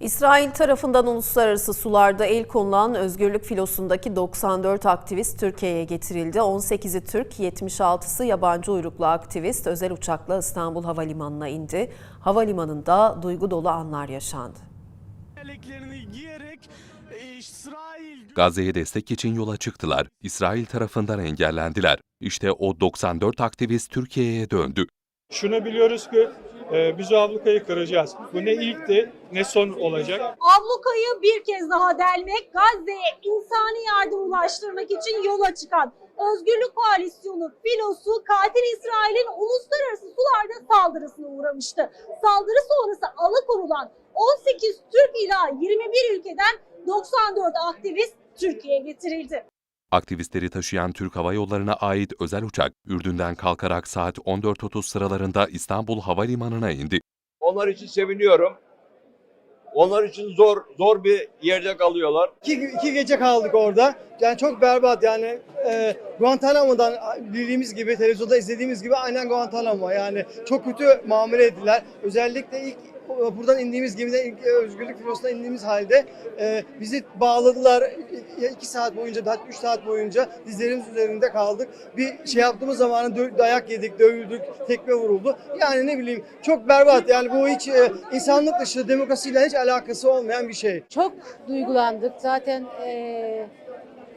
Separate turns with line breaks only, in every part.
İsrail tarafından uluslararası sularda el konulan özgürlük filosundaki 94 aktivist Türkiye'ye getirildi. 18'i Türk, 76'sı yabancı uyruklu aktivist özel uçakla İstanbul Havalimanı'na indi. Havalimanında duygu dolu anlar yaşandı.
E,
Gazze'ye destek için yola çıktılar. İsrail tarafından engellendiler. İşte o 94 aktivist Türkiye'ye döndü.
Şunu biliyoruz ki e, biz o ablukayı kıracağız. Bu ne ilkti ne son olacak.
ablukayı bir kez daha delmek, Gazze'ye insani yardım ulaştırmak için yola çıkan Özgürlük Koalisyonu filosu katil İsrail'in uluslararası sularda saldırısına uğramıştı. Saldırı sonrası alıkonulan 18 Türk ila 21 ülkeden 94 aktivist Türkiye'ye getirildi.
Aktivistleri taşıyan Türk Hava Yolları'na ait özel uçak, Ürdün'den kalkarak saat 14.30 sıralarında İstanbul Havalimanı'na indi.
Onlar için seviniyorum. Onlar için zor zor bir yerde kalıyorlar.
İki, iki gece kaldık orada. Yani çok berbat yani e, Guantanamo'dan bildiğimiz gibi televizyonda izlediğimiz gibi aynen Guantanamo yani çok kötü muamele ettiler. Özellikle ilk buradan indiğimiz gemiden e, özgürlük filosuna indiğimiz halde e, bizi bağladılar. E, iki saat boyunca hatta üç saat boyunca dizlerimiz üzerinde kaldık. Bir şey yaptığımız zaman dayak yedik, dövüldük, tekme vuruldu. Yani ne bileyim çok berbat yani bu hiç e, insanlık dışı demokrasiyle hiç alakası olmayan bir şey.
Çok duygulandık. Zaten eee,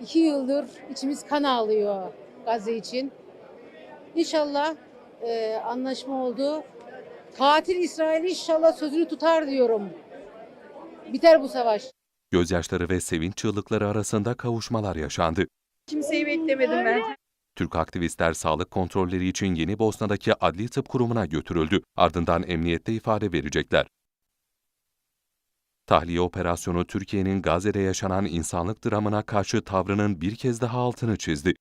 iki yıldır içimiz kan ağlıyor Gazze için. İnşallah eee, anlaşma oldu. Katil İsrail inşallah sözünü tutar diyorum. Biter bu savaş.
Gözyaşları ve sevinç çığlıkları arasında kavuşmalar yaşandı.
Kimseyi beklemedim ben.
Türk aktivistler sağlık kontrolleri için Yeni Bosna'daki Adli Tıp Kurumu'na götürüldü. Ardından emniyette ifade verecekler. Tahliye operasyonu Türkiye'nin Gazze'de yaşanan insanlık dramına karşı tavrının bir kez daha altını çizdi.